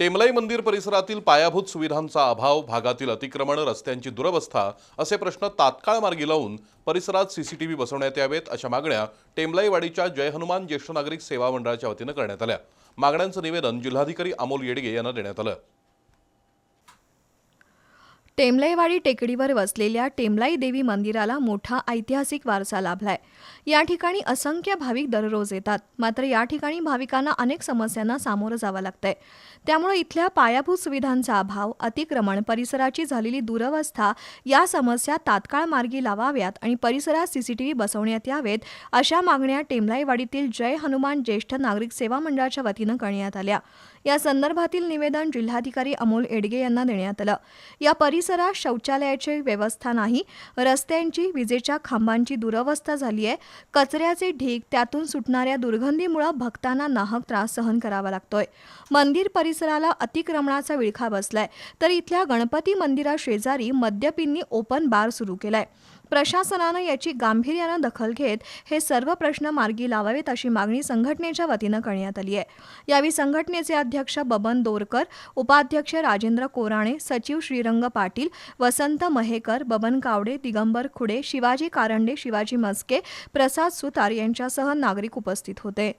टेमलाई मंदिर परिसरातील पायाभूत सुविधांचा अभाव भागातील अतिक्रमण रस्त्यांची दुरवस्था असे प्रश्न तात्काळ मार्गी लावून परिसरात सीसीटीव्ही बसवण्यात यावेत अशा मागण्या टेमलाईवाडीच्या जय हनुमान ज्येष्ठ नागरिक सेवा मंडळाच्या वतीनं करण्यात आल्या. मागण्यांचं निवेदन जिल्हाधिकारी अमोल येडगे यांना देण्यात आलं. टेमलाईवाडी टेकडीवर वसलेल्या टेमलाई देवी मंदिराला मोठा ऐतिहासिक वारसा लाभलाय. या ठिकाणी असंख्य भाविक दररोज येतात. मात्र या ठिकाणी भाविकांना अनेक समस्यांना सामोरं जावं लागतंय. त्यामुळे इथल्या पायाभूत सुविधांचा अभाव अतिक्रमण परिसराची झालेली दुरवस्था या समस्या तात्काळ मार्गी लावाव्यात आणि परिसरात सीसीटीव्ही बसवण्यात यावेत अशा मागण्या टेमलाईवाडीतील जय हनुमान ज्येष्ठ नागरिक सेवा मंडळाच्या वतीनं करण्यात आल्या. या संदर्भातील निवेदन जिल्हाधिकारी अमोल एडगे यांना देण्यात आलं. या परिसरात शौचालयाची व्यवस्था नाही रस्त्यांची विजेच्या खांबांची दुरवस्था झाली आहे कचऱ्याचे ढीग त्यातून सुटणाऱ्या दुर्गंधीमुळं भक्तांना नाहक त्रास सहन करावा लागतोय. मंदिर परिसराला अतिक्रमणाचा विळखा बसलाय तर इथल्या गणपती मंदिरा शेजारी मद्यपींनी ओपन बार सुरू केलाय. प्रशासनानं याची गांभीर्यानं दखल घेत हे सर्व प्रश्न मार्गी लावावेत अशी मागणी संघटनेच्या वतीनं करण्यात आली आहे. यावेळी संघटनेचे अध्यक्ष बबन दोरकर उपाध्यक्ष राजेंद्र कोराणे सचिव श्रीरंग पाटील वसंत महेकर बबन कावडे दिगंबर खुडे शिवाजी कारंडे शिवाजी मस्के प्रसाद सुतार यांच्यासह नागरिक उपस्थित होते.